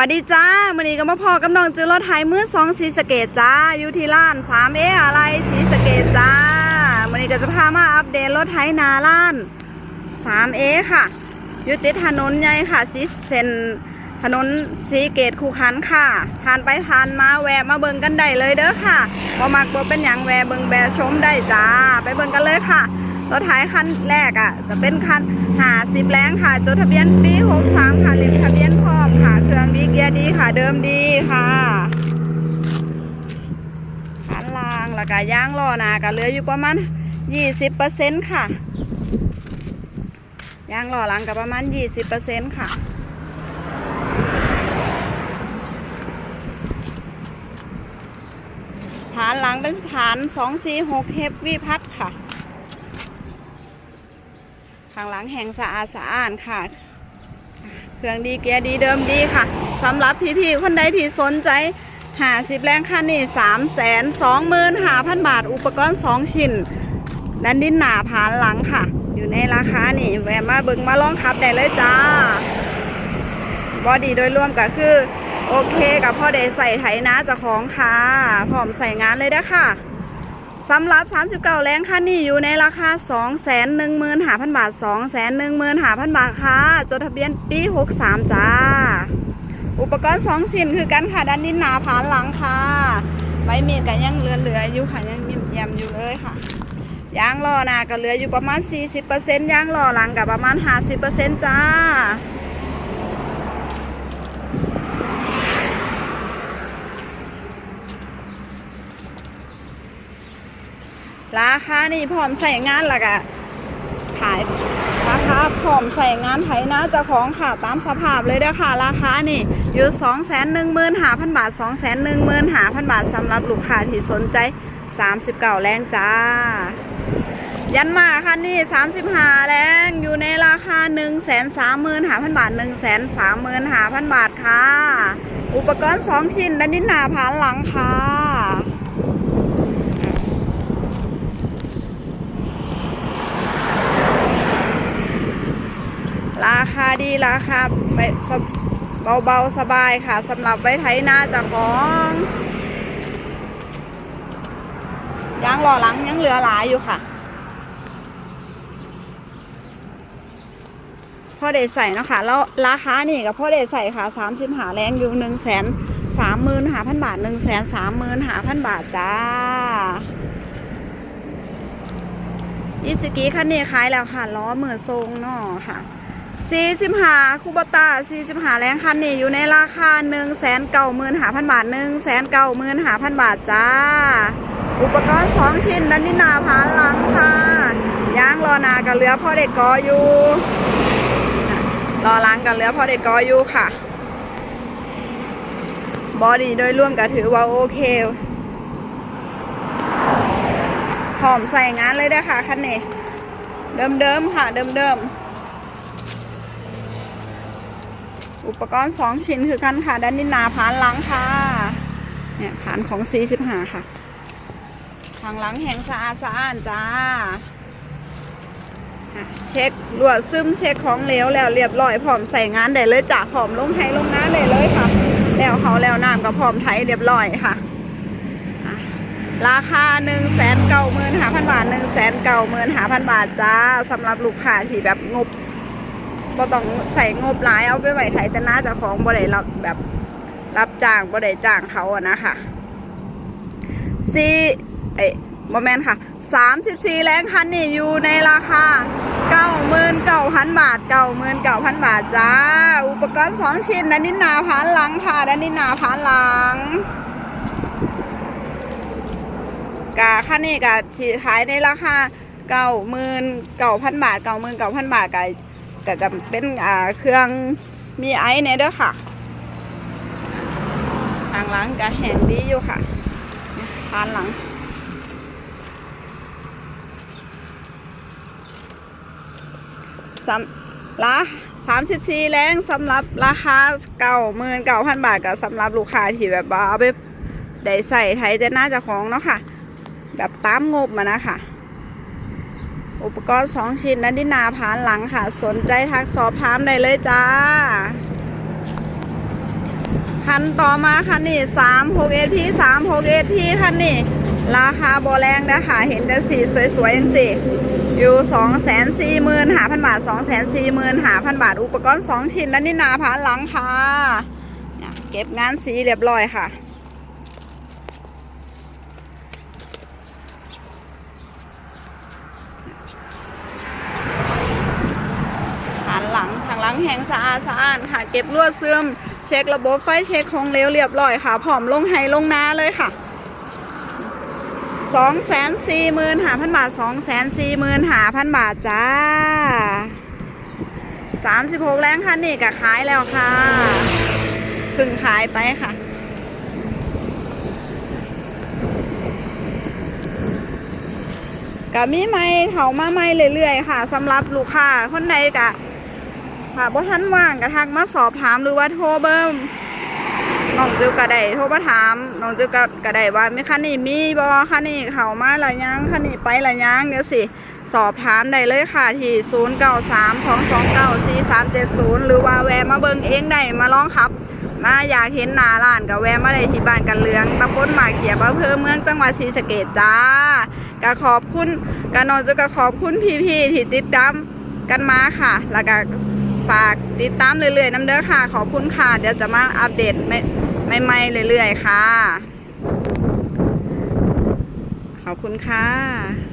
วัสดีจ้ามื่อนี้ก็มาพอกับน้องจือรถไทยมือสองสีสเกตจ้าอยู่ที่ร้านสามเออะไรสีสเกตจ้ามื่อนี้ก็จะพามาอัปเดตรถไทยนาล้านสามเอค่ะอยู่ติดถนนใหญ่ค่ะสีเส้นถนนสีเกตคูขันค่ะผ่านไปผ่านมาแวะมาเบิ่งกันได้เลยเด้อค่ะบ่มักบ่เป็นหยังแวะเบิ่งแบะชมได้จ้า ไปเบิ่งกันเลยค่ะรถไถคันแรกอะ จะเป็นคันหาสิบแรงค่ะจดทะเบียนปี63ค่ะลิมทะเบียนพอ ค่ะ เครื่องดีเกียร์ดีค่ะ เดิมดีค่ะคันล่างแล้วก็ย่างล้อหน้าก็เหลืออยู่ประมาณ20%ค่ะย่างล้อหลังก็ประมาณ20%ค่ะฐานหลังเป็นฐาน246เฮฟวีพัดค่ะ ข้างหลังแห่งสะอาดสะอ้านค่ะ เครื่องดีเกียร์ดีเดิมดีค่ะสำหรับพี่ๆคนใดที่สนใจหาสิบแรงคันนี่สามแสนสองหมื่นหาพันบาท อุปกรณ์สองชิ้นดันดินหนาผานหลังค่ะ อยู่ในราคานี่แวะมาเบิ่งมาลองขับได้เลยจ้าบอดีโดยรวมก็คือ โอเคกับพ่อเดใส่ไถนาเจะของค่ะพร้อมใส่งานเลยเด้ค่ะ สำหรับ 39 แรงคันนี้อยู่ในราคา 215,000 บาท 215,000 บาทค่ะ จดทะเบียนปี 63 จ้า อุปกรณ์2ชิ้นคือกันค่ะด้านนี้หนาผานหลังค่ะใบมีดก็ยังเหลือๆอยู่ค่ะยังเยี่ยมอยู่เลยค่ะ ยางล้อหน้าก็เหลืออยู่ประมาณ 40%ยางล้อหลังก็ประมาณ 50%จ้า ราคานี่พร้อมใส่งานละกะขายราคาพร้อมใส่งานไถนะเจ้าของค่ะตามสภาพเลยเด้อค่ะ ราคานี่อยู่สองแสนหนึ่งหมื่นหาพันบาทสองแสนหนึ่งหมื่นหาพันบาทสำหรับลูกค้าที่สนใจสามสิบเก่าแรงจ้า ยันมาค่ะนี่สามสิบหาแรงอยู่ในราคาหนึ่งแสนสามหมื่นหาพันบาทหนึ่งแสนสามหมื่นหาพันบาทค่ะ อุปกรณ์สองชิ้นด้านนินหาผานหลังค่ะ ราคาดี ราคาไปเบาๆสบายค่ะสำหรับไว้ไถนาจากของยางหล่อหลังยังเหลือหลายอยู่ค่ะพ่อเดใส่นะคะแล้วราคานี่กับพ่อเดใส่ค่ะสามสิบหาแรงอยู่หนึ่งแสนสามหมื่นหาพันบาทหนึ่งแสนสามหมื่นหาพันบาทจ้าอิสกีคันนี้ขายแล้วค่ะล้อเหมือนทรงนาะค่ะ สี่สิบหาคูบตาสี่สิบหาแรงคันนี้อยู่ในราคาหนึ่งแสนเก้าหมื่นหาพันบาทหนึ่งแสนเก้าหมื่นหาพันบาทจ้า อุปกรณ์สองชิ้นดันนินาผานหลังค่ะยางรอหนากับเรือพ่อเด็กกออยู่รอหลังกับเรือพ่อเด็กกออยู่ค่ะ บอดี้โดยรวมก็ถือว่าโอเคพร้อมใส่งานเลยเด้ค่ะคันนี้เดิมๆค่ะเดิมๆ อุปกรณ์สองชิ้นคือกันค่ะด้านนี้นาผานหลังค่ะเนี่ยผานของ45ค่ะทางหลังแห่งสะอาดสะอ้านจ้าเช็ครวดซึมเช็คของเหลวแล้วเรียบร้อยพร้อมใส่งานได้เลยจ้ะพร้อมลงไทยลงน้ำได้เลยค่ะ แล้วเขาแล้วน้ำก็พร้อมไทยเรียบร้อยค่ะ ราคา1นึ่งแสนเก้าหมื่นห้าพันบาท1นึ่งแสนเก้าหมื่นห้าพันบาทจ้าสำหรับลูกค้าที่แบบงบ บ่ต้องใส่งบหลายเอาไปไหว้ไถแต่หน้าจ้าของบ่ได้รับแบบรับจ้างบ่ได้จ้างเขาอะนะคะสี่เอ้ยบ่แมนค่ะสามสิบสี่แรงคันนี่อยู่ในราคาเก้าหมื่นเก้าพันบาทเก้าหมื่นเก้าพันบาทจ้า อุปกรณ์สองชิ้นด้านนี้หนาผานหลังค่ะด้านนี้หนาผานหลังกะคันนี้กะที่ขายในราคาเก้าหมื่นเก้าพันบาทเก้าหมื่นเก้าพันบาทกะก็จะเป็นอ่าเครื่องมีไอซ์เนี่ยเด้อค่ะทางหลังก็แห้งดีอยู่ค่ะทานหลังสำละสามสิบสี่แรงสำหรับราคาเก้าหมื่นเก้าพันบาทก็สำหรับลูกค้าที่แบบว่าเอาไปได้ใส่ไทยแต่น่าจะของเนาะค่ะ แบบตามงบมานะค่ะ อุปกรณ์สองชิ้นนันที่นาผานหลังค่ะ สนใจทักสอบถามได้เลยจ้า คันต่อมาคันนี้สามหกเอทีสามหกเอทีคันนี้ราคาโบแรงนะคะเห็นแต่สีสวยๆอย่างสิอยู่สองแสนสี่หมื่นหาพันบาทสองแสนสี่หมื่นหาพันบาท อุปกรณ์สองชิ้นและนี่นาผานหลังค่ะ เก็บงานสีเรียบร้อยค่ะ หันหลั งทางแห้งสะอาดสะอาดค่ะเก็บลวดซึม เช็คระบบไฟเช็คของเหลวเรียบร้อยค่ะพร้อมลงไฮลงน้าเลยค่ะสองแสนสี่หมื่นหาพันบาทสองแสนสี่หมื่นหาพันบาทจ้าสามสิบหกแรงคันนี่ก็ขายแล้วค่ะเพึ่งขายไปค่ะก็มีไม่เขามาไม่เรื่อยๆค่ะสำหรับลูกค้าคนใดกะ ค่ะบ่ทันว่างกะทักมาสอบถามหรือว่าโทรเบิ่มน้องจิวกะได้โทรมาถามน้องจิวกะกะได้ว่ามีคันนี้มีบ่คันนี้เขามาหรือยังคันนี้ไปหรือยังเดี๋ยวสิสอบถามได้เลยค่ะที่ 0932294370 หรือว่าแวะมาเบิ่งเองได้มาลองขับ มาอยากเห็นหน้าร้านก็แวะมาได้ที่บ้านกันเลืองตำบลหมากเขียบอำเภอเมืองจังหวัดศรีสะเกษจ้าก็ขอบคุณกนอนจะก็ขอบคุณพี่ๆที่ติดตามกันมาค่ะ แล้วก็ ฝากติดตามเรื่อยๆน้ำเด้อค่ะ ขอบคุณค่ะ เดี๋ยวจะมาอัปเดตไม่ใหม่ๆเรื่อยๆค่ะ ขอบคุณค่ะ